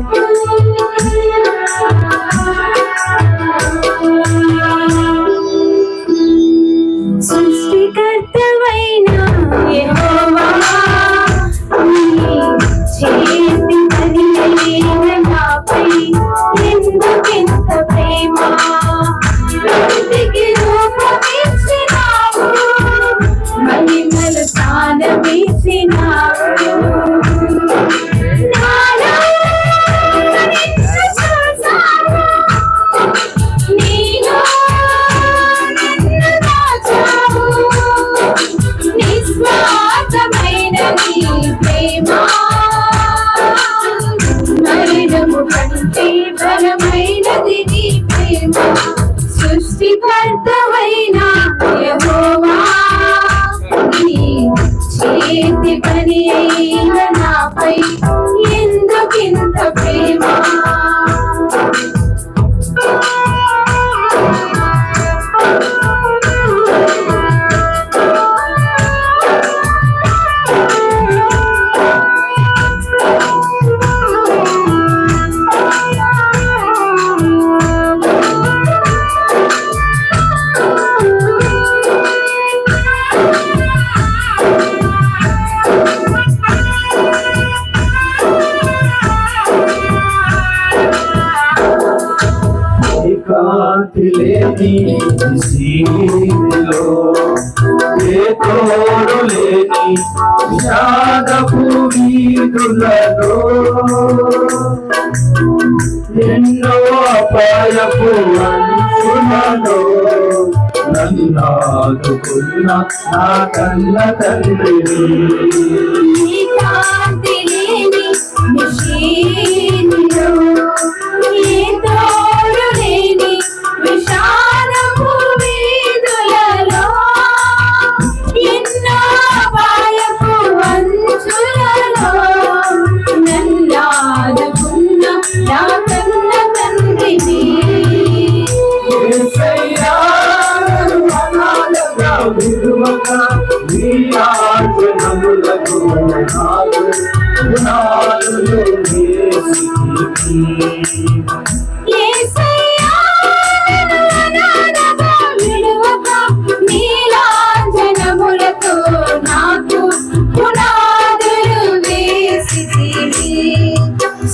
సృష్టికర్తవైన ప్రేమ. మరణము కంటే బలమైనది నీ ప్రేమ. సృష్టికర్తవైన యెహోవా నీ చేతి పని అయిన నాపై కాంతి లేని సీలో ఏ తోడు లేని విషాదపు వీధులలో. ఎన్నో అపాయపు అంచులలో నా కన్న తండ్రి.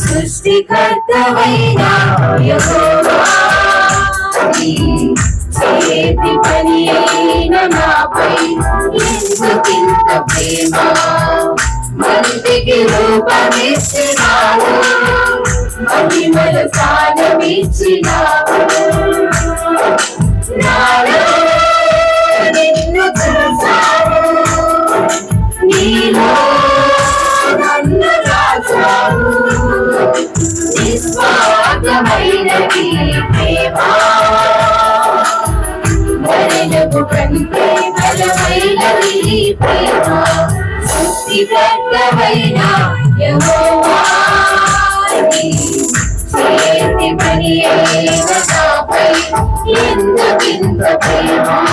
సృష్టికర్తవైన చేతి పని అయిన నాపై ఎందుకింత ప్రేమ మంటికి రూపమిచ్చినావు మహిమల స్థానమిచ్చినావు నాలో నిన్ను చూసావు నీలో నన్ను ప్రేమ. కంటే బలమైనది ప్రేమ? ప్రేమ నాపై ఎందుకింత ప్రేమ.